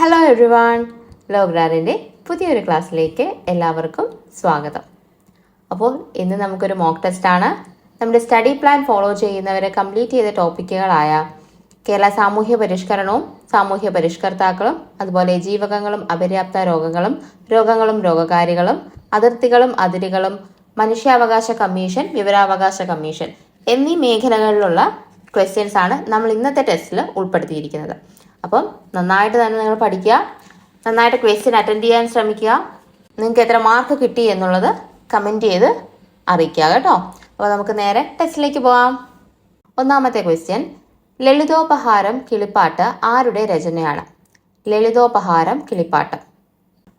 Hello everyone ലോഗ്രാറിന്റെ പുതിയൊരു ക്ലാസ്സിലേക്ക് എല്ലാവർക്കും സ്വാഗതം. അപ്പോൾ ഇന്ന് നമുക്കൊരു മോക്ക് ടെസ്റ്റാണ് നമ്മുടെ സ്റ്റഡി പ്ലാൻ ഫോളോ ചെയ്യുന്നവരെ കംപ്ലീറ്റ് ചെയ്ത ടോപ്പിക്കുകളായ കേരള സാമൂഹ്യ പരിഷ്കരണവും സാമൂഹ്യ പരിഷ്കർത്താക്കളും അതുപോലെ ജീവകങ്ങളും അപര്യാപ്ത രോഗങ്ങളും രോഗങ്ങളും രോഗകാരികളും അതിർത്തികളും അതിരുകളും മനുഷ്യാവകാശ കമ്മീഷൻ വിവരാവകാശ കമ്മീഷൻ എന്നീ മേഖലകളിലുള്ള ക്വസ്റ്റ്യൻസ് ആണ് നമ്മൾ ഇന്നത്തെ ടെസ്റ്റിൽ ഉൾപ്പെടുത്തിയിരിക്കുന്നത്. അപ്പം നന്നായിട്ട് തന്നെ നിങ്ങൾ പഠിക്കുക. നന്നായിട്ട് ക്വസ്റ്റ്യൻ അറ്റൻഡ് ചെയ്യാൻ ശ്രമിക്കുക. നിങ്ങൾക്ക് എത്ര മാർക്ക് കിട്ടി എന്നുള്ളത് കമന്റ് ചെയ്ത് അറിയിക്കുക കേട്ടോ. അപ്പോൾ നമുക്ക് നേരെ ടെസ്റ്റിലേക്ക് പോകാം ഒന്നാമത്തെ ക്വസ്റ്റ്യൻ ലളിതോപഹാരം കിളിപ്പാട്ട് ആരുടെ രചനയാണ്? ലളിതോപഹാരം കിളിപ്പാട്ട്.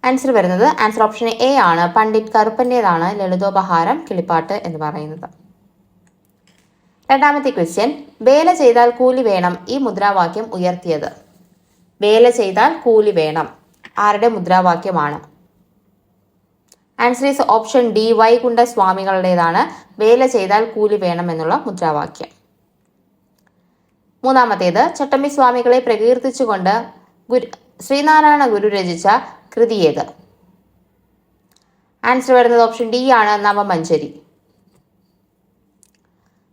ആൻസർ വരുന്നത് ആൻസർ ഓപ്ഷൻ എ ആണ്. പണ്ഡിറ്റ് കറുപ്പന്റേതാണ് ലളിതോപഹാരം കിളിപ്പാട്ട് എന്ന് പറയുന്നത്. രണ്ടാമത്തെ ക്വസ്റ്റ്യൻ വേല ചെയ്താൽ കൂലി വേണം ഈ മുദ്രാവാക്യം ഉയർത്തിയത്. വേല ചെയ്താൽ കൂലി വേണം. ആരുടെ മുദ്രാവാക്യമാണ്? Answer is option D Vaikunda സ്വാമികളുടേതാണ് വേല ചെയ്താൽ കൂലി വേണം എന്നുള്ള മുദ്രാവാക്യം. മൂന്നാമത്തേത് ചട്ടമ്പി സ്വാമികളെ പ്രകീർത്തിച്ചുകൊണ്ട് ഗുരു ശ്രീനാരായണ ഗുരു രചിച്ച കൃതി ഏത്? ആൻസർ വരുന്നത് ഓപ്ഷൻ ഡി ആണ്. നവമഞ്ചരി.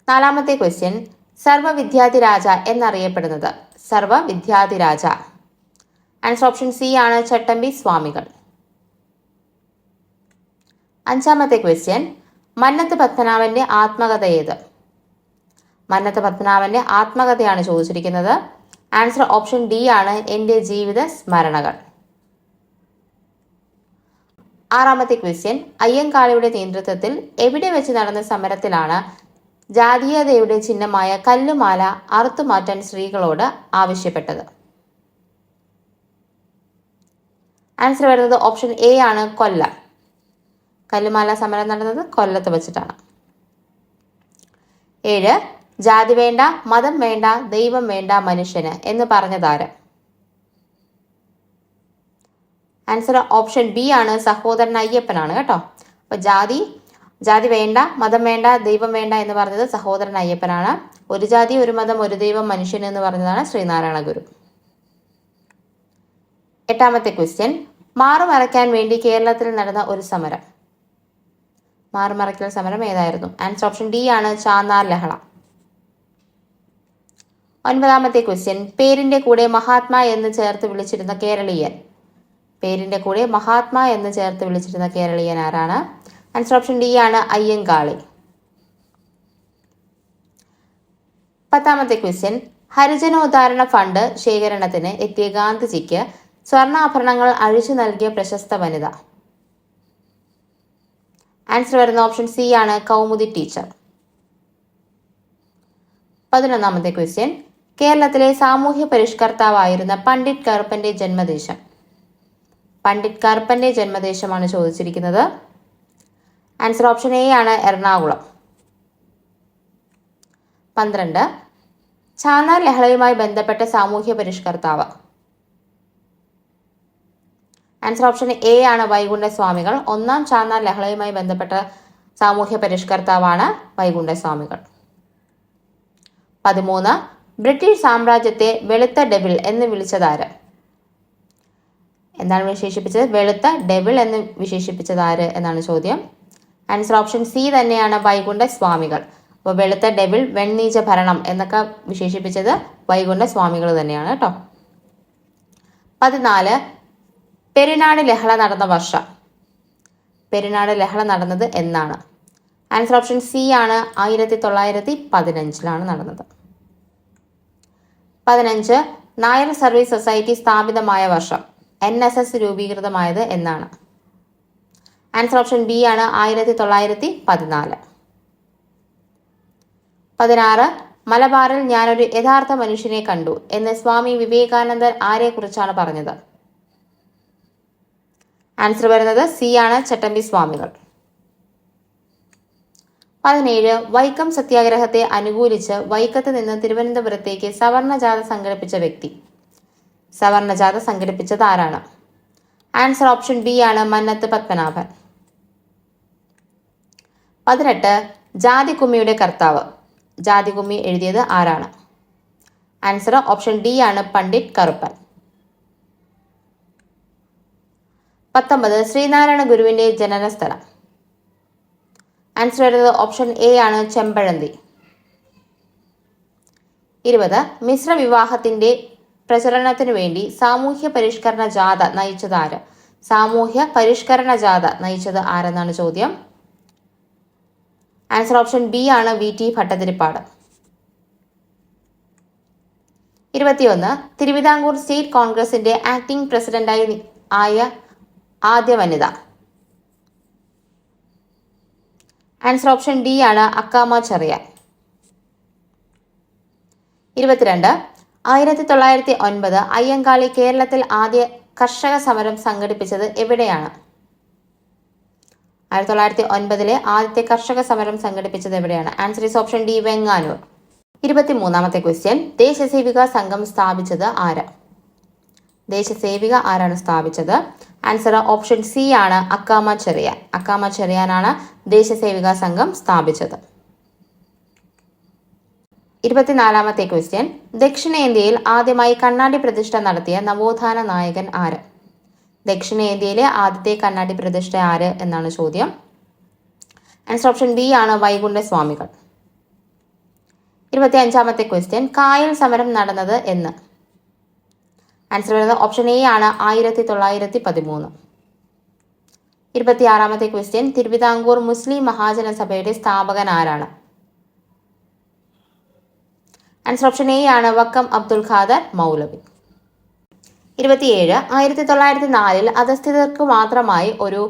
നാലാമത്തെ ക്വസ്റ്റ്യൻ സർവവിദ്യാധിരാജ എന്നറിയപ്പെടുന്നത്. സർവവിദ്യാധിരാജ. ആൻസർ ഓപ്ഷൻ സി ആണ് ചട്ടമ്പി സ്വാമികൾ. അഞ്ചാമത്തെ ക്വസ്റ്റ്യൻ മന്നത്ത് പത്മനാഭന്റെ ആത്മകഥ ഏത്? മന്നത്ത് പത്മനാഭന്റെ ആത്മകഥയാണ് ചോദിച്ചിരിക്കുന്നത്. ആൻസർ ഓപ്ഷൻ ഡി ആണ് എന്റെ ജീവിത സ്മരണകൾ. ആറാമത്തെ ക്വസ്റ്റ്യൻ അയ്യങ്കാളിയുടെ നേതൃത്വത്തിൽ എവിടെ വെച്ച് നടന്ന സമരത്തിലാണ് ജാതീയതയുടെ ചിഹ്നമായ കല്ലുമാല അറുത്തുമാറ്റാൻ സ്ത്രീകളോട് ആവശ്യപ്പെട്ടത്? ആൻസർ വരുന്നത് ഓപ്ഷൻ എ ആണ് കൊല്ല. കല്ലുമാല സമരം നടന്നത് കൊല്ലത്ത് വെച്ചിട്ടാണ്. ഏഴ് ജാതി വേണ്ട മതം വേണ്ട ദൈവം വേണ്ട മനുഷ്യന് എന്ന് പറഞ്ഞ താരം. ആൻസർ ഓപ്ഷൻ ബി ആണ് സഹോദരൻ അയ്യപ്പനാണ് കേട്ടോ. അപ്പൊ ജാതി ജാതി വേണ്ട മതം വേണ്ട ദൈവം വേണ്ട എന്ന് പറഞ്ഞത് സഹോദരൻ അയ്യപ്പനാണ്. ഒരു ജാതി ഒരു മതം ഒരു ദൈവം മനുഷ്യൻ എന്ന് പറഞ്ഞതാണ് ശ്രീനാരായണ ഗുരു. എട്ടാമത്തെ ക്വസ്റ്റ്യൻ മാറുമറയ്ക്കാൻ വേണ്ടി കേരളത്തിൽ നടന്ന ഒരു സമരം. മാറുമറയ്ക്കൽ സമരം ഏതായിരുന്നു? ആൻസർ ഓപ്ഷൻ ഡി ആണ് ചാന്നാർ ലഹള. ഒൻപതാമത്തെ ക്വസ്റ്റ്യൻ പേരിന്റെ കൂടെ മഹാത്മാ എന്ന് ചേർത്ത് വിളിച്ചിരുന്ന കേരളീയൻ. പേരിന്റെ കൂടെ മഹാത്മാ എന്ന് ചേർത്ത് വിളിച്ചിരുന്ന കേരളീയൻ ആരാണ്? ആൻസർ ഓപ്ഷൻ ഡി ആണ് അയ്യങ്കാളി. പത്താമത്തെ ക്വസ്റ്റ്യൻ ഹരിജനോദ്ധാരണ ഫണ്ട് ശേഖരണത്തിന് എത്തിയ ഗാന്ധിജിക്ക് സ്വർണാഭരണങ്ങൾ അഴിച്ചു നൽകിയ പ്രശസ്ത വനിത. ആൻസർ വരുന്ന ഓപ്ഷൻ സി ആണ് കൗമുദി ടീച്ചർ പതിനൊന്നാമത്തെ ക്വസ്റ്റ്യൻ കേരളത്തിലെ സാമൂഹ്യ പരിഷ്കർത്താവായിരുന്ന പണ്ഡിറ്റ് കറുപ്പന്റെ ജന്മദേശം. പണ്ഡിറ്റ് കറുപ്പന്റെ ജന്മദേശമാണ് ചോദിച്ചിരിക്കുന്നത്. ആൻസർ ഓപ്ഷൻ എ ആണ് എറണാകുളം. പന്ത്രണ്ട്. ചാന ലഹളയുമായി ബന്ധപ്പെട്ട സാമൂഹ്യ പരിഷ്കർത്താവ്. ആൻസർ ഓപ്ഷൻ എ ആണ് വൈകുണ്ഠസ്വാമികൾ. ഒന്നാം ചാന്നാർ ലഹളയുമായി ബന്ധപ്പെട്ട സാമൂഹ്യ പരിഷ്കർത്താവാണ് വൈകുണ്ഠസ്വാമികൾ. പതിമൂന്ന് ബ്രിട്ടീഷ് സാമ്രാജ്യത്തെ വെളുത്ത ഡെവിൾ എന്ന് വിളിച്ചതാര്? എന്താണ് വിശേഷിപ്പിച്ചത്? വെളുത്ത ഡെവിൾ എന്ന് വിശേഷിപ്പിച്ചതാര് എന്നാണ് ചോദ്യം. ആൻസർ ഓപ്ഷൻ സി തന്നെയാണ് വൈകുണ്ഠ സ്വാമികൾ അപ്പോൾ വെളുത്ത ഡെവിൾ വെണ്ണീച്ച ഭരണം എന്നൊക്കെ വിശേഷിപ്പിച്ചത് വൈകുണ്ഠ സ്വാമികൾ തന്നെയാണ് കേട്ടോ. പതിനാല് പെരുനാട് ലഹള നടന്ന വർഷം. പെരുനാട് ലഹള നടന്നത് എന്നാണ്. ആൻസർ ഓപ്ഷൻ സി ആണ്. ആയിരത്തി തൊള്ളായിരത്തി പതിനഞ്ചിലാണ് നടന്നത്. പതിനഞ്ച് നായർ സർവീസ് സൊസൈറ്റി സ്ഥാപിതമായ വർഷം. എൻ എസ് എസ് രൂപീകൃതമായത് എന്നാണ്. ആൻസർ ഓപ്ഷൻ ബി ആണ്. ആയിരത്തി തൊള്ളായിരത്തി പതിനാല് പതിനാറ് മലബാറിൽ ഞാനൊരു യഥാർത്ഥ മനുഷ്യനെ കണ്ടു എന്ന് സ്വാമി വിവേകാനന്ദൻ ആരെക്കുറിച്ചാണ് പറഞ്ഞത്? ആൻസർ വരുന്നത് സി ആണ് ചട്ടമ്പി സ്വാമികൾ. പതിനേഴ് വൈക്കം സത്യാഗ്രഹത്തെ അനുകൂലിച്ച് വൈക്കത്ത് നിന്ന് തിരുവനന്തപുരത്തേക്ക് സവർണജാഥ സംഘടിപ്പിച്ച വ്യക്തി. സവർണജാഥ സംഘടിപ്പിച്ചത് ആരാണ്? ആൻസർ ഓപ്ഷൻ ബി ആണ് മന്നത്ത് പത്മനാഭൻ. പതിനെട്ട് ജാതികുമ്മിയുടെ കർത്താവ്. ജാതികുമ്മി എഴുതിയത് ആരാണ്? ആൻസർ ഓപ്ഷൻ ഡി ആണ് പണ്ഡിറ്റ് കറുപ്പൻ. പത്തൊമ്പത് ശ്രീനാരായണ ഗുരുവിന്റെ ജനനസ്ഥലം. ആൻസർ വരുന്നത് ഓപ്ഷൻ എ ആണ് ചെമ്പഴന്തി. ഇരുപത് മിശ്ര വിവാഹത്തിന്റെ പ്രചരണത്തിനു വേണ്ടി സാമൂഹ്യ പരിഷ്കരണ ജാഥ നയിച്ചത് ആര്? സാമൂഹ്യ പരിഷ്കരണ ജാഥ നയിച്ചത് ആരെന്നാണ് ചോദ്യം? ആൻസർ ഓപ്ഷൻ ബി ആണ് വി. ടി. ഭട്ടതിരിപ്പാട്. ഇരുപത്തിയൊന്ന് തിരുവിതാംകൂർ സ്റ്റേറ്റ് കോൺഗ്രസിന്റെ ആക്ടിംഗ് പ്രസിഡന്റായി ആയ ആദ്യ വനിത. ആൻസർ ഓപ്ഷൻ ഡി ആണ് അക്കാമ ചെറിയ ഇരുപത്തിരണ്ട്. ആയിരത്തി തൊള്ളായിരത്തി ഒൻപത് അയ്യങ്കാളി കേരളത്തിൽ ആദ്യ കർഷക സമരം സംഘടിപ്പിച്ചത് എവിടെയാണ്? ആയിരത്തി തൊള്ളായിരത്തി ഒൻപതിലെ ആദ്യത്തെ കർഷക സമരം സംഘടിപ്പിച്ചത് എവിടെയാണ്? Answer is option D Venganoor ഇരുപത്തിമൂന്നാമത്തെ ക്വസ്റ്റ്യൻ ദേശസേവിക സംഘം സ്ഥാപിച്ചത് ആര്? ദേശസേവിക ആരാണ് സ്ഥാപിച്ചത്? ആൻസർ ഓപ്ഷൻ സി ആണ് അക്കാമ ചെറിയാൻ. അക്കാമ ചെറിയാനാണ് ദേശസേവിക സംഘം സ്ഥാപിച്ചത്. ഇരുപത്തിനാലാമത്തെ ക്വസ്റ്റ്യൻ ദക്ഷിണേന്ത്യയിൽ ആദ്യമായി കണ്ണാടി പ്രതിഷ്ഠ നടത്തിയ നവോത്ഥാന നായകൻ ആര്? ദക്ഷിണേന്ത്യയിലെ ആദ്യത്തെ കണ്ണാടി പ്രതിഷ്ഠ ആര് എന്നാണ് ചോദ്യം. ആൻസർ ഓപ്ഷൻ ബി ആണ് വൈകുണ്ഠ സ്വാമികൾ ഇരുപത്തി അഞ്ചാമത്തെ ക്വസ്റ്റ്യൻ കായൽ സമരം നടന്നത് എന്ന്. ആൻസർ വരുന്നത് ഓപ്ഷൻ എ ആണ്. ആയിരത്തി തൊള്ളായിരത്തി പതിമൂന്ന് ഇരുപത്തിയാറാമത്തെ ക്വസ്റ്റ്യൻ തിരുവിതാംകൂർ മുസ്ലിം മഹാജന സഭയുടെ സ്ഥാപകൻ ആരാണ്? ആൻസർ ഓപ്ഷൻ എ ആണ് വക്കം അബ്ദുൽ ഖാദർ മൗലവി. ഇരുപത്തിയേഴ്. ആയിരത്തി തൊള്ളായിരത്തി നാലിൽ അധസ്ഥിതർക്ക് മാത്രമായി ഒരു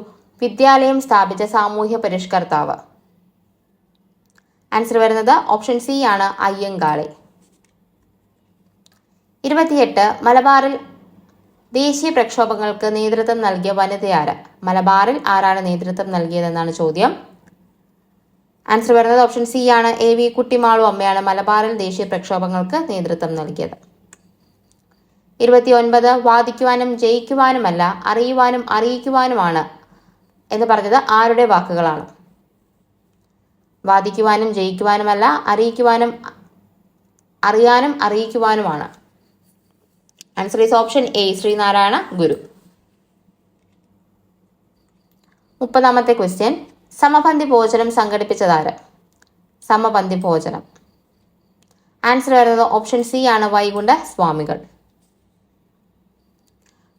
വിദ്യാലയം സ്ഥാപിച്ച സാമൂഹ്യ പരിഷ്കർത്താവ്. ആൻസർ വരുന്നത് ഓപ്ഷൻ സി ആണ്. അയ്യങ്കാളി. ഇരുപത്തിയെട്ട് മലബാറിൽ ദേശീയ പ്രക്ഷോഭങ്ങൾക്ക് നേതൃത്വം നൽകിയ വനിതയാര് മലബാറിൽ ആരാണ് നേതൃത്വം നൽകിയതെന്നാണ് ചോദ്യം. ആൻസർ വരുന്നത് ഓപ്ഷൻ സി ആണ്. എ വി കുട്ടിമാളു അമ്മയാണ് മലബാറിൽ ദേശീയ പ്രക്ഷോഭങ്ങൾക്ക് നേതൃത്വം നൽകിയത്. ഇരുപത്തിയൊൻപത് വാദിക്കുവാനും ജയിക്കുവാനുമല്ല അറിയുവാനും അറിയിക്കുവാനുമാണ് എന്ന് പറഞ്ഞത് ആരുടെ വാക്കുകളാണ്? വാദിക്കുവാനും ജയിക്കുവാനുമല്ല അറിയിക്കുവാനും അറിയാനും അറിയിക്കുവാനുമാണ്. Answer is option A Sreenarayana Guru. മുപ്പതാമത്തെ ക്വസ്റ്റ്യൻ സമപന്തി ഭോജനം സംഘടിപ്പിച്ചതാര് സമപന്തി ഭോജനം. ആൻസർ വരുന്നത് ഓപ്ഷൻ സി ആണ് വൈകുണ്ഠ സ്വാമികൾ.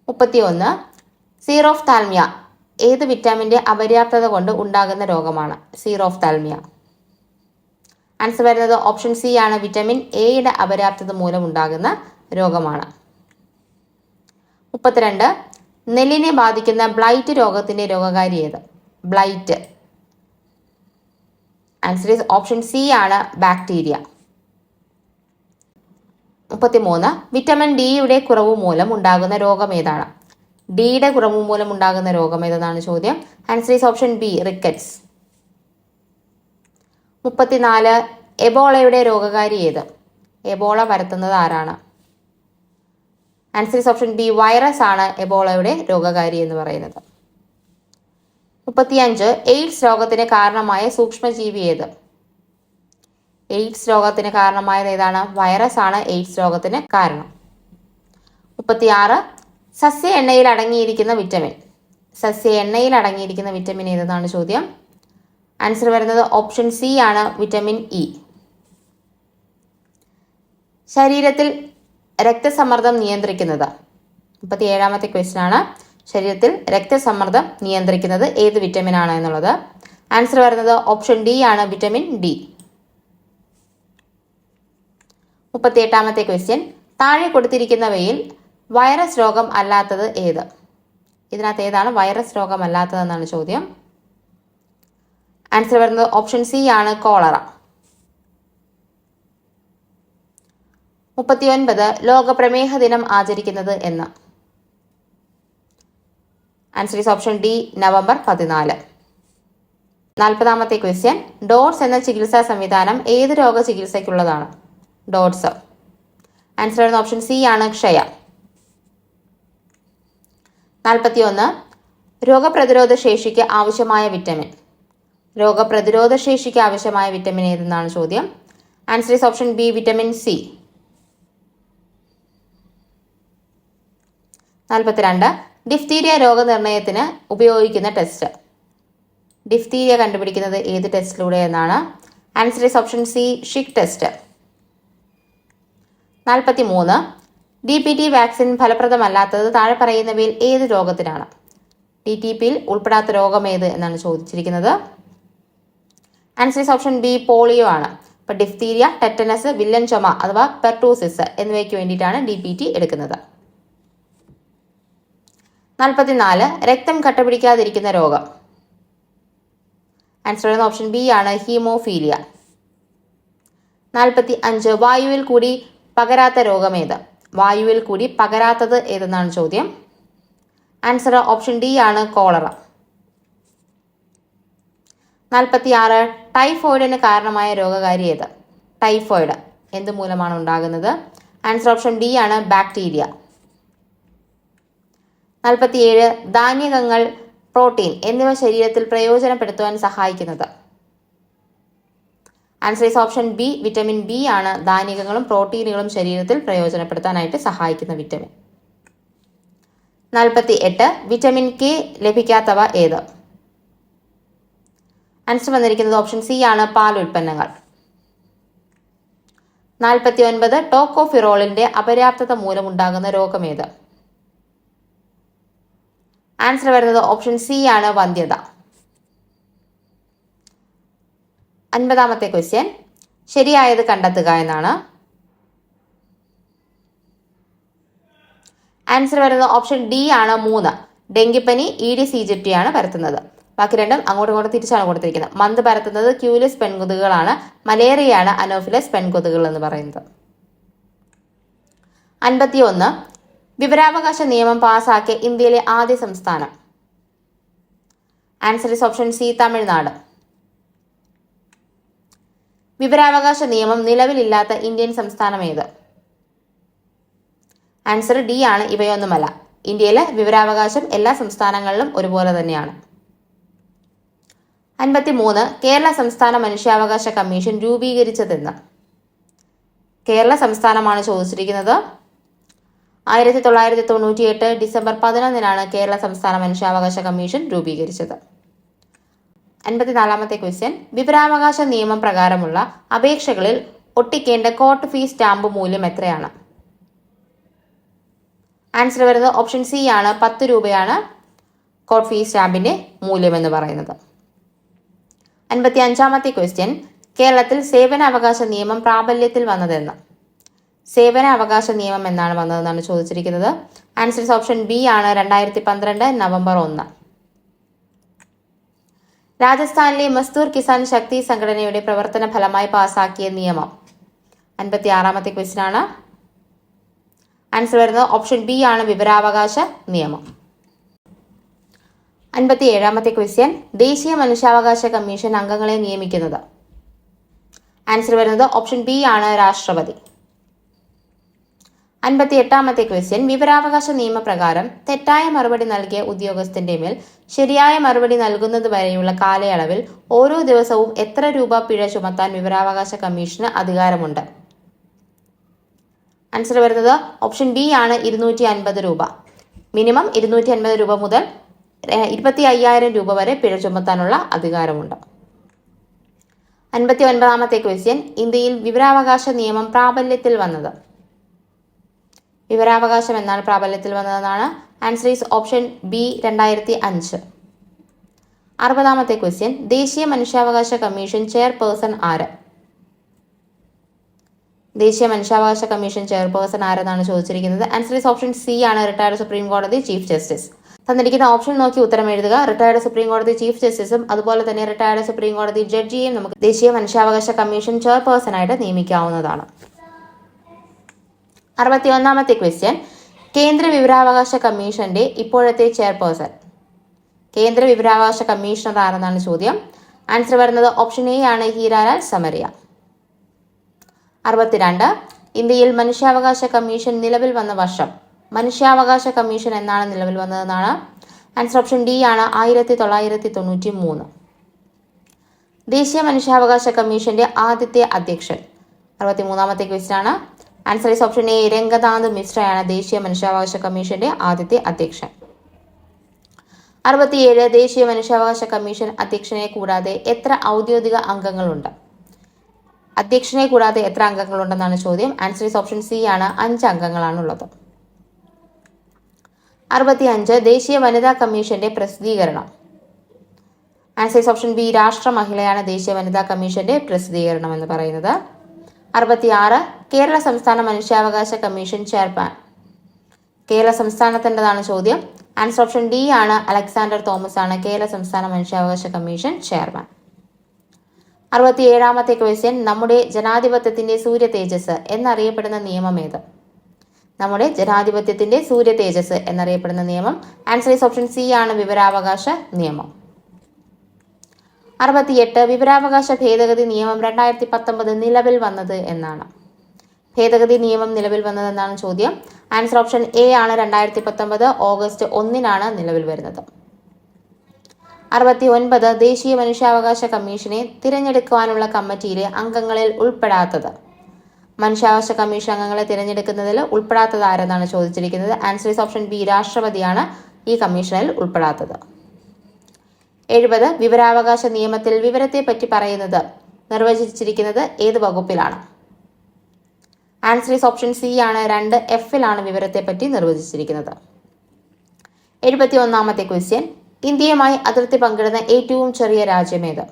മുപ്പത്തിയൊന്ന്. സീറോഫ് താൽമിയ ഏത് വിറ്റാമിന്റെ അപര്യാപ്തത കൊണ്ട് ഉണ്ടാകുന്ന രോഗമാണ്? സീറോഫ് താൽമിയ ആൻസർ വരുന്നത് ഓപ്ഷൻ സി ആണ്. വിറ്റാമിൻ എയുടെ അപര്യാപ്തത മൂലം ഉണ്ടാകുന്ന രോഗമാണ്. മുപ്പത്തിരണ്ട്. നെല്ലിനെ ബാധിക്കുന്ന ബ്ലൈറ്റ് രോഗത്തിന്റെ രോഗകാരി ഏത്? Blight. Answer is option C ആണ് ബാക്ടീരിയ. മുപ്പത്തിമൂന്ന്. വിറ്റമിൻ ഡിയുടെ കുറവ് മൂലം ഉണ്ടാകുന്ന രോഗം ഏതാണ്? ഡിയുടെ കുറവ് മൂലം ഉണ്ടാകുന്ന രോഗം ഏതെന്നാണ് ചോദ്യം? Answer is option B rickets മുപ്പത്തിനാല്. എബോളയുടെ രോഗകാരി ഏത്? എബോള പരത്തുന്നത് ആരാണ്? Answer is option B virus ആണ് എബോളയുടെ രോഗകാരി എന്ന് പറയുന്നത്. മുപ്പത്തിയഞ്ച് എയ്ഡ്സ് രോഗത്തിന് കാരണമായ സൂക്ഷ്മജീവി ഏത്? എയ്ഡ്സ് രോഗത്തിന് കാരണമായത് ഏതാണ്? വൈറസ് ആണ് എയ്ഡ്സ് രോഗത്തിന് കാരണം. മുപ്പത്തിയാറ് സസ്യ എണ്ണയിൽ അടങ്ങിയിരിക്കുന്ന വിറ്റമിൻ. സസ്യ എണ്ണയിൽ അടങ്ങിയിരിക്കുന്ന വിറ്റമിൻ ഏതെന്നാണ് ചോദ്യം? ആൻസർ വരുന്നത് ഓപ്ഷൻ സി ആണ് വിറ്റമിൻ ഇ. ശരീരത്തിൽ രക്തസമ്മർദ്ദം നിയന്ത്രിക്കുന്നത്. മുപ്പത്തി ഏഴാമത്തെ ക്വസ്റ്റ്യൻ ആണ് ശരീരത്തിൽ രക്തസമ്മർദ്ദം നിയന്ത്രിക്കുന്നത് ഏത് വിറ്റമിൻ ആണ് എന്നുള്ളത്? ആൻസർ വരുന്നത് ഓപ്ഷൻ ഡി ആണ് വിറ്റമിൻ ഡി മുപ്പത്തി എട്ടാമത്തെ ക്വസ്റ്റ്യൻ താഴെ കൊടുത്തിരിക്കുന്നവയിൽ വൈറസ് രോഗം അല്ലാത്തത് ഏത്? ഇതിനകത്ത് ഏതാണ് വൈറസ് രോഗം അല്ലാത്തതെന്നാണ് ചോദ്യം. ആൻസർ വരുന്നത് ഓപ്ഷൻ സി ആണ് കോളറ മുപ്പത്തിയൊൻപത് ലോക പ്രമേഹ ദിനം ആചരിക്കുന്നത് എന്ന്. Answer is option D November പതിനാല്. നാൽപ്പതാമത്തെ ക്വസ്റ്റ്യൻ ഡോട്ട്സ് എന്ന ചികിത്സാ സംവിധാനം ഏത് രോഗ ചികിത്സയ്ക്കുള്ളതാണ് ഡോട്ട്സ് ആൻസർ വരുന്ന ഓപ്ഷൻ സി ആണ് ക്ഷയ. നാൽപ്പത്തിയൊന്ന് രോഗപ്രതിരോധ ശേഷിക്ക് ആവശ്യമായ വിറ്റമിൻ രോഗപ്രതിരോധ ശേഷിക്ക് ആവശ്യമായ വിറ്റമിൻ ഏതെന്നാണ് ചോദ്യം? Answer is option B vitamin C നാൽപ്പത്തിരണ്ട് ഡിഫ്തീരിയ രോഗനിർണയത്തിന് ഉപയോഗിക്കുന്ന ടെസ്റ്റ്. ഡിഫ്തീരിയ കണ്ടുപിടിക്കുന്നത് ഏത് ടെസ്റ്റിലൂടെ എന്നാണ്? Answer is option C Schick test. നാൽപ്പത്തി മൂന്ന് ഡി പി ടി വാക്സിൻ ഫലപ്രദമല്ലാത്തത് താഴെ പറയുന്നവയിൽ ഏത് രോഗത്തിനാണ്? ഡി ടി പിയിൽ ഉൾപ്പെടാത്ത രോഗം ഏത് എന്നാണ് ചോദിച്ചിരിക്കുന്നത്. Answer is option B polio ആണ്. ഇപ്പൊ ഡിഫ്തീരിയ ടെറ്റനസ് വില്ലൻ ചുമ അഥവാ പെർട്ടൂസിസ് എന്നിവയ്ക്ക് വേണ്ടിയിട്ടാണ് ഡി പി ടി എടുക്കുന്നത്. നാൽപ്പത്തിനാല് രക്തം കട്ടപിടിക്കാതിരിക്കുന്ന രോഗം. ആൻസർ വരുന്ന ഓപ്ഷൻ ബി ആണ് ഹീമോഫീലിയ. നാൽപ്പത്തി അഞ്ച് വായുവിൽ കൂടി പകരാത്ത രോഗമേത് വായുവിൽ കൂടി പകരാത്തത് ഏതെന്നാണ് ചോദ്യം? ആൻസർ ഓപ്ഷൻ ഡി ആണ് കോളറ നാൽപ്പത്തി ആറ് ടൈഫോയിഡിന് കാരണമായ രോഗകാരി ഏത്? ടൈഫോയിഡ് എന്ത് മൂലമാണ് ഉണ്ടാകുന്നത്? ആൻസർ ഓപ്ഷൻ ഡി ആണ് ബാക്ടീരിയ നാൽപ്പത്തിയേഴ് ധാന്യകങ്ങൾ പ്രോട്ടീൻ എന്നിവ ശരീരത്തിൽ പ്രയോജനപ്പെടുത്തുവാൻ സഹായിക്കുന്നത്. Answer is option B vitamin B ആണ് ധാന്യകങ്ങളും പ്രോട്ടീനുകളും ശരീരത്തിൽ പ്രയോജനപ്പെടുത്താനായിട്ട് സഹായിക്കുന്ന വിറ്റമിൻ നാൽപ്പത്തി എട്ട് വിറ്റമിൻ കെ ലഭിക്കാത്തവ ഏത്? ആൻസർ വന്നിരിക്കുന്നത് ഓപ്ഷൻ സി ആണ് പാൽ ഉൽപ്പന്നങ്ങൾ. നാൽപ്പത്തി ഒൻപത് ടോക്കോഫിറോളിന്റെ അപര്യാപ്തത മൂലമുണ്ടാകുന്ന രോഗമേത് ആൻസർ വരുന്നത് ഓപ്ഷൻ സി ആണ് വന്ധ്യത. അൻപതാമത്തെ ക്വസ്റ്റ്യൻ ശരിയായത് കണ്ടെത്തുക എന്നാണ്. ആൻസർ വരുന്നത് ഓപ്ഷൻ ഡി ആണ് മൂന്ന്. ഡെങ്കിപ്പനി ഇ ഡി സി ജിപ്റ്റി ആണ് പരത്തുന്നത്. ബാക്കി രണ്ടും അങ്ങോട്ടും ഇങ്ങോട്ടും തിരിച്ചാണ് കൊടുത്തിരിക്കുന്നത്. മന്ത് പരത്തുന്നത് ക്യൂലിസ് പെൺകൊതുകുകളാണ് മലേറിയയാണ് അനോഫിലസ് പെൺകൊതുകുകൾ എന്ന് പറയുന്നത്. അൻപത്തി ഒന്ന് വിവരാവകാശ നിയമം പാസാക്കിയ ഇന്ത്യയിലെ ആദ്യ സംസ്ഥാനം. Answer is option C Tamil Nadu. വിവരാവകാശ നിയമം നിലവിലില്ലാത്ത ഇന്ത്യൻ സംസ്ഥാനം ഏത്? ആൻസർ ഡി ആണ് ഇവയൊന്നുമല്ല. ഇന്ത്യയിലെ വിവരാവകാശം എല്ലാ സംസ്ഥാനങ്ങളിലും ഒരുപോലെ തന്നെയാണ്. അൻപത്തി മൂന്ന് കേരള സംസ്ഥാന മനുഷ്യാവകാശ കമ്മീഷൻ രൂപീകരിച്ചതെന്ന്. കേരള സംസ്ഥാനമാണ് ചോദിച്ചിരിക്കുന്നത് ആയിരത്തി തൊള്ളായിരത്തി തൊണ്ണൂറ്റി എട്ട് ഡിസംബർ പതിനൊന്നിനാണ് കേരള സംസ്ഥാന മനുഷ്യാവകാശ കമ്മീഷൻ രൂപീകരിച്ചത്. അൻപത്തിനാലാമത്തെ ക്വസ്റ്റ്യൻ. വിവരാവകാശ നിയമം പ്രകാരമുള്ള അപേക്ഷകളിൽ ഒട്ടിക്കേണ്ട കോർട്ട് ഫീസ് സ്റ്റാമ്പ് മൂല്യം എത്രയാണ്? ആൻസർ വരുന്നത് ഓപ്ഷൻ സി ആണ്. പത്ത് രൂപയാണ് കോർട്ട് ഫീസ് സ്റ്റാമ്പിന്റെ മൂല്യം എന്ന് പറയുന്നത്. അൻപത്തി അഞ്ചാമത്തെ ക്വസ്റ്റ്യൻ. കേരളത്തിൽ സേവനാവകാശ നിയമം പ്രാബല്യത്തിൽ വന്നതെന്ന്. സേവനാവകാശ നിയമം എന്നാണ് വന്നതെന്നാണ് ചോദിച്ചിരിക്കുന്നത്. ആൻസർ ഓപ്ഷൻ ബി ആണ് രണ്ടായിരത്തി പന്ത്രണ്ട് നവംബർ ഒന്ന്. രാജസ്ഥാനിലെ മസ്തൂർ കിസാൻ ശക്തി സംഘടനയുടെ പ്രവർത്തന ഫലമായി പാസാക്കിയ നിയമം. അൻപത്തി ആറാമത്തെ ക്വസ്റ്റിനാണ് ആൻസർ വരുന്നത് ഓപ്ഷൻ ബി ആണ് വിവരാവകാശ നിയമം. അൻപത്തി ഏഴാമത്തെ ക്വസ്റ്റ്യൻ ദേശീയ മനുഷ്യാവകാശ കമ്മീഷൻ അംഗങ്ങളെ നിയമിക്കുന്നത്. ആൻസർ വരുന്നത് ഓപ്ഷൻ ബി ആണ് രാഷ്ട്രപതി. അൻപത്തി എട്ടാമത്തെ ക്വസ്റ്റ്യൻ വിവരാവകാശ നിയമപ്രകാരം തെറ്റായ മറുപടി നൽകിയ ഉദ്യോഗസ്ഥന്റെ മേൽ ശരിയായ മറുപടി നൽകുന്നത് വരെയുള്ള കാലയളവിൽ ഓരോ ദിവസവും എത്ര രൂപ പിഴ ചുമത്താൻ വിവരാവകാശ കമ്മീഷന് അധികാരമുണ്ട്? ആൻസർ വരുന്നത് ഓപ്ഷൻ ബി ആണ് ഇരുന്നൂറ്റി അൻപത് രൂപ. മിനിമം ഇരുന്നൂറ്റി അൻപത് രൂപ മുതൽ ഇരുപത്തി അയ്യായിരം രൂപ വരെ പിഴ ചുമത്താനുള്ള അധികാരമുണ്ട്. അൻപത്തി ഒൻപതാമത്തെ ക്വസ്റ്റ്യൻ ഇന്ത്യയിൽ വിവരാവകാശ നിയമം പ്രാബല്യത്തിൽ വന്നത്. വിവരാവകാശം എന്നാണ് പ്രാബല്യത്തിൽ വന്നതെന്നാണ് ആൻസർ ഈസ് ഓപ്ഷൻ ബി രണ്ടായിരത്തി അഞ്ച് അറുപതാമത്തെ ക്വസ്റ്റ്യൻ ദേശീയ മനുഷ്യാവകാശ കമ്മീഷൻ ചെയർപേഴ്സൺ ആര്? ദേശീയ മനുഷ്യാവകാശ കമ്മീഷൻ ചെയർപേഴ്സൺ ആരെന്നാണ് ചോദിച്ചിരിക്കുന്നത്? ആൻസർ ഈസ് ഓപ്ഷൻ സി ആണ് റിട്ടയർഡ് സുപ്രീം കോടതി ചീഫ് ജസ്റ്റിസ്. തന്നിരിക്കുന്ന ഓപ്ഷൻ നോക്കി ഉത്തരം എഴുതുക. റിട്ടയർഡ് സുപ്രീം കോടതി ചീഫ് ജസ്റ്റിസും അതുപോലെ തന്നെ റിട്ടയർഡ് സുപ്രീം കോടതി ജഡ്ജിയെയും നമുക്ക് ദേശീയ മനുഷ്യാവകാശ കമ്മീഷൻ ചെയർപേഴ്സൺ ആയിട്ട് നിയമിക്കാവുന്നതാണ്. അറുപത്തി ഒന്നാമത്തെ ക്വസ്റ്റ്യൻ. കേന്ദ്ര വിവരാവകാശ കമ്മീഷന്റെ ഇപ്പോഴത്തെ ചെയർപേഴ്സൺ. കേന്ദ്ര വിവരാവകാശ കമ്മീഷണർ ആരെന്നാണ് ചോദ്യം. ആൻസർ വരുന്നത് ഓപ്ഷൻ എ ആണ് ഹീരാലാൽ സമരിയ. അറുപത്തിരണ്ട്. ഇന്ത്യയിൽ മനുഷ്യാവകാശ കമ്മീഷൻ നിലവിൽ വന്ന വർഷം. മനുഷ്യാവകാശ കമ്മീഷൻ എന്നാണ് നിലവിൽ വന്നതെന്നാണ്? ആൻസർ ഓപ്ഷൻ ഡി ആണ് ആയിരത്തി തൊള്ളായിരത്തി തൊണ്ണൂറ്റി മൂന്ന് ദേശീയ മനുഷ്യാവകാശ കമ്മീഷന്റെ ആദ്യത്തെ അധ്യക്ഷൻ. അറുപത്തി മൂന്നാമത്തെ ക്വസ്റ്റ്യൻ ആണ്. Answer is option A Ranganath മിശ്രയാണ് ദേശീയ മനുഷ്യാവകാശ കമ്മീഷന്റെ ആദ്യത്തെ അധ്യക്ഷൻ. അറുപത്തിയേഴ് ദേശീയ മനുഷ്യാവകാശ കമ്മീഷൻ അധ്യക്ഷനെ കൂടാതെ എത്ര ഔദ്യോഗിക അംഗങ്ങളുണ്ട്? അധ്യക്ഷനെ കൂടാതെ എത്ര അംഗങ്ങളുണ്ടെന്നാണ് ചോദ്യം. ആൻസർ ഈസ് ഓപ്ഷൻ സി ആണ്. അഞ്ച് അംഗങ്ങളാണ് അംഗങ്ങളാണുള്ളത്. അറുപത്തിയഞ്ച് ദേശീയ വനിതാ കമ്മീഷന്റെ പ്രസിദ്ധീകരണം. ആൻസർ ഈസ് ഓപ്ഷൻ ബി രാഷ്ട്ര മഹിളയാണ് ദേശീയ വനിതാ കമ്മീഷന്റെ പ്രസിദ്ധീകരണം എന്ന് പറയുന്നത്. അറുപത്തിയാറ് കേരള സംസ്ഥാന മനുഷ്യാവകാശ കമ്മീഷൻ ചെയർമാൻ. കേരള സംസ്ഥാനത്തിന്റെതാണ് ചോദ്യം. ആൻസർ ഓപ്ഷൻ ഡി ആണ് അലക്സാണ്ടർ തോമസ് ആണ് കേരള സംസ്ഥാന മനുഷ്യാവകാശ കമ്മീഷൻ ചെയർമാൻ. അറുപത്തിയേഴാമത്തെ ക്വസ്റ്റ്യൻ നമ്മുടെ ജനാധിപത്യത്തിന്റെ സൂര്യ തേജസ് എന്നറിയപ്പെടുന്ന നിയമം ഏത്? നമ്മുടെ ജനാധിപത്യത്തിന്റെ സൂര്യ തേജസ് എന്നറിയപ്പെടുന്ന നിയമം. ആൻസർ ഈസ് ഓപ്ഷൻ സി ആണ് വിവരാവകാശ നിയമം. അറുപത്തിയെട്ട് വിവരാവകാശ ഭേദഗതി നിയമം രണ്ടായിരത്തി പത്തൊമ്പത് നിലവിൽ വന്നത് എന്നാണ്. ഭേദഗതി നിയമം നിലവിൽ വന്നതെന്നാണ് ചോദ്യം. ആൻസർ ഓപ്ഷൻ എ ആണ് രണ്ടായിരത്തി പത്തൊമ്പത് ഓഗസ്റ്റ് ഒന്നിനാണ് നിലവിൽ വരുന്നത്. അറുപത്തി ഒൻപത് ദേശീയ മനുഷ്യാവകാശ കമ്മീഷനെ തിരഞ്ഞെടുക്കുവാനുള്ള കമ്മിറ്റിയിലെ അംഗങ്ങളിൽ ഉൾപ്പെടാത്തത്. മനുഷ്യാവകാശ കമ്മീഷൻ അംഗങ്ങളെ തിരഞ്ഞെടുക്കുന്നതിൽ ഉൾപ്പെടാത്തത് ആരെന്നാണ് ചോദിച്ചിരിക്കുന്നത്? ആൻസർ ഈസ് ഓപ്ഷൻ ബി രാഷ്ട്രപതിയാണ് ഈ കമ്മീഷനിൽ ഉൾപ്പെടാത്തത്. എഴുപത് വിവരാവകാശ നിയമത്തിൽ വിവരത്തെപ്പറ്റി പറയുന്നത്. നിർവചിച്ചിരിക്കുന്നത് ഏത് വകുപ്പിലാണ്? ആൻസർ ഈസ് ഓപ്ഷൻ സി ആണ് രണ്ട് എഫിലാണ് വിവരത്തെപ്പറ്റി നിർവചിച്ചിരിക്കുന്നത്. എഴുപത്തി ഒന്നാമത്തെ ക്വസ്റ്റ്യൻ. ഇന്ത്യയുമായി അതിർത്തി പങ്കിടുന്ന ഏറ്റവും ചെറിയ രാജ്യമേത്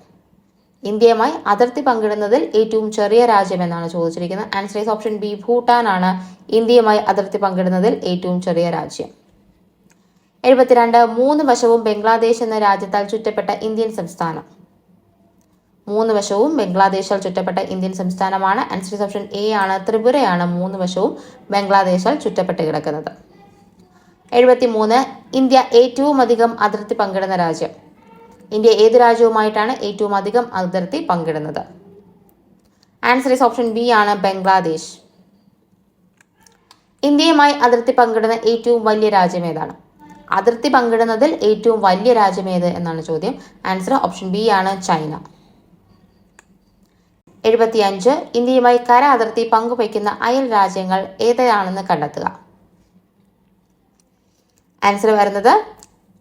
ഇന്ത്യയുമായി അതിർത്തി പങ്കിടുന്നതിൽ ഏറ്റവും ചെറിയ രാജ്യം എന്നാണ് ചോദിച്ചിരിക്കുന്നത്. Answer is option B Bhutan ആണ് ഇന്ത്യയുമായി അതിർത്തി പങ്കിടുന്നതിൽ ഏറ്റവും ചെറിയ രാജ്യം. എഴുപത്തിരണ്ട് മൂന്ന് വശവും ബംഗ്ലാദേശ് എന്ന രാജ്യത്താൽ ചുറ്റപ്പെട്ട ഇന്ത്യൻ സംസ്ഥാനം. മൂന്ന് വശവും ബംഗ്ലാദേശാൽ ചുറ്റപ്പെട്ട ഇന്ത്യൻ സംസ്ഥാനമാണ്. ആൻസർ ഓപ്ഷൻ എ ആണ് ത്രിപുരയാണ്. മൂന്ന് വശവും ബംഗ്ലാദേശാൽ ചുറ്റപ്പെട്ട് കിടക്കുന്നത്. എഴുപത്തിമൂന്ന് ഇന്ത്യ ഏറ്റവും അധികം അതിർത്തി പങ്കിടുന്ന രാജ്യം. ഇന്ത്യ ഏത് രാജ്യവുമായിട്ടാണ് ഏറ്റവും അധികം അതിർത്തി പങ്കിടുന്നത്? ആൻസർ ഈസ് ഓപ്ഷൻ ബി ആണ് ബംഗ്ലാദേശ്. ഇന്ത്യയുമായി അതിർത്തി പങ്കിടുന്ന ഏറ്റവും വലിയ രാജ്യം ഏതാണ്? അതിർത്തി പങ്കിടുന്നതിൽ ഏറ്റവും വലിയ രാജ്യം ഏത് എന്നാണ് ചോദ്യം. ആൻസർ ഓപ്ഷൻ ബി ആണ് ചൈന. എഴുപത്തിയഞ്ച്. ഇന്ത്യയുമായി കര അതിർത്തി പങ്കുവയ്ക്കുന്ന അയൽ രാജ്യങ്ങൾ ഏതാണെന്ന് കണ്ടെത്തുക. ആൻസർ വരുന്നത്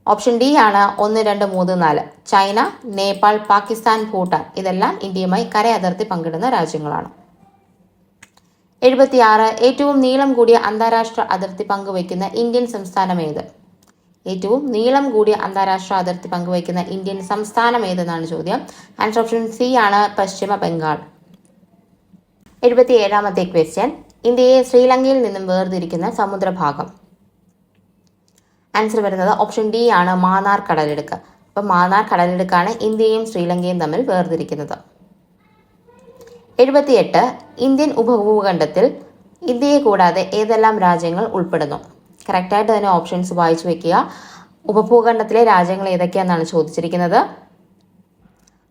ഓപ്ഷൻ ഡി ആണ്. ഒന്ന് രണ്ട് മൂന്ന് നാല്. ചൈന നേപ്പാൾ പാകിസ്ഥാൻ ഭൂട്ടാൻ. ഇതെല്ലാം ഇന്ത്യയുമായി കര അതിർത്തി പങ്കിടുന്ന രാജ്യങ്ങളാണ്. എഴുപത്തിയാറ്. ഏറ്റവും നീളം കൂടിയ അന്താരാഷ്ട്ര അതിർത്തി പങ്കുവയ്ക്കുന്ന ഇന്ത്യൻ സംസ്ഥാനം ഏത്? ഏറ്റവും നീളം കൂടിയ അന്താരാഷ്ട്ര അതിർത്തി പങ്കുവയ്ക്കുന്ന ഇന്ത്യൻ സംസ്ഥാനം ഏതെന്നാണ് ചോദ്യം? ആൻസർ ഓപ്ഷൻ സി ആണ് പശ്ചിമ ബംഗാൾ. എഴുപത്തിയേഴാമത്തെ ക്വസ്റ്റ്യൻ ഇന്ത്യയെ ശ്രീലങ്കയിൽ നിന്നും വേർതിരിക്കുന്ന സമുദ്രഭാഗം. ആൻസർ വരുന്നത് ഓപ്ഷൻ ഡി ആണ് മാന്നാർ കടലിടുക്ക്. അപ്പം മാന്നാർ കടലിടുക്കാണ് ഇന്ത്യയും ശ്രീലങ്കയും തമ്മിൽ വേർതിരിക്കുന്നത്. എഴുപത്തിയെട്ട് ഇന്ത്യൻ ഉപഭൂഖണ്ഡത്തിൽ ഇന്ത്യയെ കൂടാതെ ഏതെല്ലാം രാജ്യങ്ങൾ ഉൾപ്പെടുന്നു? കറക്റ്റായിട്ട് തന്നെ ഓപ്ഷൻസ് വായിച്ചു വെക്കുക. ഉപഭൂഖണ്ഡത്തിലെ രാജ്യങ്ങൾ ഏതൊക്കെയാണെന്നാണ് ചോദിച്ചിരിക്കുന്നത്.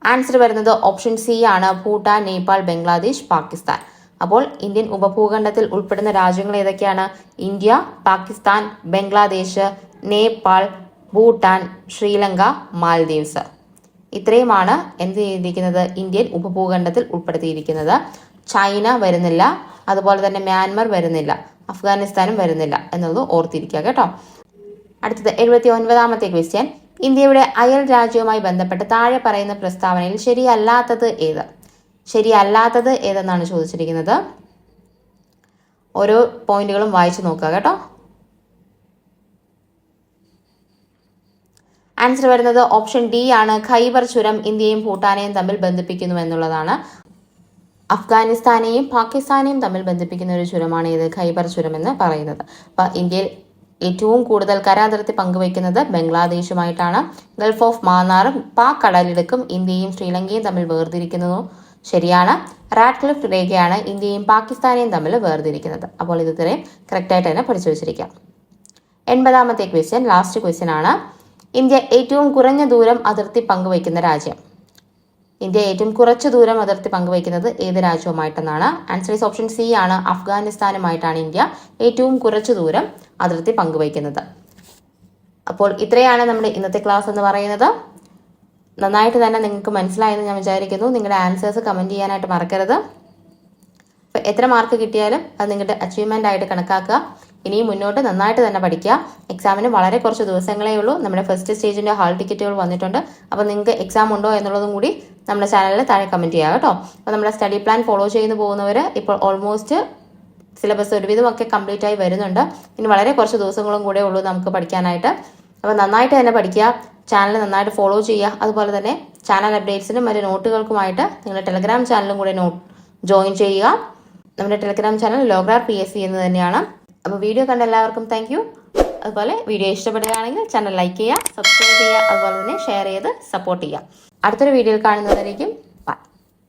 ആൻസർ വരുന്നത് ഓപ്ഷൻ സി ആണ്. ഭൂട്ടാൻ നേപ്പാൾ ബംഗ്ലാദേശ് പാകിസ്ഥാൻ. അപ്പോൾ ഇന്ത്യൻ ഉപഭൂഖണ്ഡത്തിൽ ഉൾപ്പെടുന്ന രാജ്യങ്ങൾ ഏതൊക്കെയാണ്? ഇന്ത്യ പാകിസ്ഥാൻ ബംഗ്ലാദേശ് നേപ്പാൾ ഭൂട്ടാൻ ശ്രീലങ്ക മാൽദീവ്സ്. ഇത്രയുമാണ് എന്ത് ചെയ്തിരിക്കുന്നത്? ഇന്ത്യൻ ഉപഭൂഖണ്ഡത്തിൽ ഉൾപ്പെടുത്തിയിരിക്കുന്നത്. ചൈന വരുന്നില്ല. അതുപോലെ തന്നെ മ്യാൻമർ വരുന്നില്ല. അഫ്ഗാനിസ്ഥാനും വരുന്നില്ല എന്നുള്ളത് ഓർത്തിരിക്കുക കേട്ടോ. അടുത്തത് എഴുപത്തി ഒൻപതാമത്തെ ക്വസ്റ്റ്യൻ ഇന്ത്യയുടെ അയൽ രാജ്യവുമായി ബന്ധപ്പെട്ട് താഴെ പറയുന്ന പ്രസ്താവനയിൽ ശരിയല്ലാത്തത് ഏത്? ശരിയല്ലാത്തത് ഏതെന്നാണ് ചോദിച്ചിരിക്കുന്നത്? ഓരോ പോയിന്റുകളും വായിച്ചു നോക്കുക കേട്ടോ. ആൻസർ വരുന്നത് ഓപ്ഷൻ ഡി ആണ്. ഖൈബർ ചുരം ഇന്ത്യയും ഭൂട്ടാനെയും തമ്മിൽ ബന്ധിപ്പിക്കുന്നു എന്നുള്ളതാണ്. അഫ്ഗാനിസ്ഥാനെയും പാകിസ്ഥാനെയും തമ്മിൽ ബന്ധിപ്പിക്കുന്ന ഒരു ചുരമാണ് ഇത് ഖൈബർ ചുരം എന്ന് പറയുന്നത്. അപ്പൊ ഇന്ത്യയിൽ ഏറ്റവും കൂടുതൽ കരാതിർത്തി പങ്കുവയ്ക്കുന്നത് ബംഗ്ലാദേശുമായിട്ടാണ്. ഗൾഫ് ഓഫ് മാന്നാറും പാക് കടലിടുക്കും ഇന്ത്യയും ശ്രീലങ്കയും തമ്മിൽ വേർതിരിക്കുന്നതും ശരിയാണ്. റാഡ്ക്ലിഫ് രേഖയാണ് ഇന്ത്യയും പാകിസ്ഥാനെയും തമ്മിൽ വേർതിരിക്കുന്നത്. അപ്പോൾ ഇത് ഇത്രയും കറക്റ്റായിട്ട് തന്നെ പഠിച്ചു വെച്ചിരിക്കാം. എൺപതാമത്തെ ക്വസ്റ്റ്യൻ ലാസ്റ്റ് ക്വസ്റ്റ്യൻ ആണ്. ഇന്ത്യ ഏറ്റവും കുറഞ്ഞ ദൂരം അതിർത്തി പങ്കുവയ്ക്കുന്ന രാജ്യം. ഇന്ത്യ ഏറ്റവും കുറച്ച് ദൂരം അതിർത്തി പങ്കുവയ്ക്കുന്നത് ഏത് രാജ്യവുമായിട്ടെന്നാണ്. ആൻസർ ഈസ് ഓപ്ഷൻ സി ആണ്. അഫ്ഗാനിസ്ഥാനുമായിട്ടാണ് ഇന്ത്യ ഏറ്റവും കുറച്ച് ദൂരം അതിർത്തി പങ്കുവയ്ക്കുന്നത്. അപ്പോൾ ഇത്രയാണ് നമ്മുടെ ഇന്നത്തെ ക്ലാസ് എന്ന് പറയുന്നത്. നന്നായിട്ട് തന്നെ നിങ്ങൾക്ക് മനസ്സിലായെന്ന് ഞാൻ വിചാരിക്കുന്നു. നിങ്ങളുടെ ആൻസേഴ്സ് കമന്റ് ചെയ്യാനായിട്ട് മറക്കരുത്. അപ്പോൾ എത്ര മാർക്ക് കിട്ടിയാലും അത് നിങ്ങളുടെ അച്ചീവ്മെന്റ് ആയിട്ട് കണക്കാക്കുക. ഇനിയും മുന്നോട്ട് നന്നായിട്ട് തന്നെ പഠിക്കുക. എക്സാമിന് വളരെ കുറച്ച് ദിവസങ്ങളേ ഉള്ളൂ. നമ്മുടെ ഫസ്റ്റ് സ്റ്റേജിന്റെ ഹാൾ ടിക്കറ്റുകൾ വന്നിട്ടുണ്ട്. അപ്പോൾ നിങ്ങൾക്ക് എക്സാം ഉണ്ടോ എന്നുള്ളതും കൂടി നമ്മുടെ ചാനലിൽ താഴെ കമന്റ് ചെയ്യുക കേട്ടോ. അപ്പോൾ നമ്മുടെ സ്റ്റഡി പ്ലാൻ ഫോളോ ചെയ്ത് പോകുന്നവർ ഇപ്പോൾ ഓൾമോസ്റ്റ് സിലബസ് ഒരുവിധമൊക്കെ കംപ്ലീറ്റ് ആയി വരുന്നുണ്ട്. ഇനി വളരെ കുറച്ച് ദിവസങ്ങളും കൂടെ ഉള്ളൂ നമുക്ക് പഠിക്കാനായിട്ട്. അപ്പോൾ നന്നായിട്ട് തന്നെ പഠിക്കുക ചാനൽ നന്നായിട്ട് ഫോളോ ചെയ്യുക. അതുപോലെ തന്നെ ചാനൽ അപ്ഡേറ്റ്സിനും മറ്റ് നോട്ടുകൾക്കുമായിട്ട് നിങ്ങളുടെ ടെലഗ്രാം ചാനലും കൂടെ ജോയിൻ ചെയ്യുക. നമ്മുടെ ടെലഗ്രാം ചാനൽ ലോഗ്രാർ പി എസ് സി എന്ന് തന്നെയാണ്. അപ്പോൾ വീഡിയോ കണ്ട എല്ലാവർക്കും താങ്ക് യു അതുപോലെ വീഡിയോ ഇഷ്ടപ്പെടുകയാണെങ്കിൽ ചാനൽ ലൈക്ക് ചെയ്യുക സബ്സ്ക്രൈബ് ചെയ്യുക അതുപോലെ തന്നെ ഷെയർ ചെയ്ത് സപ്പോർട്ട് ചെയ്യുക. അടുത്തൊരു വീഡിയോയിൽ കാണുന്നതായിരിക്കും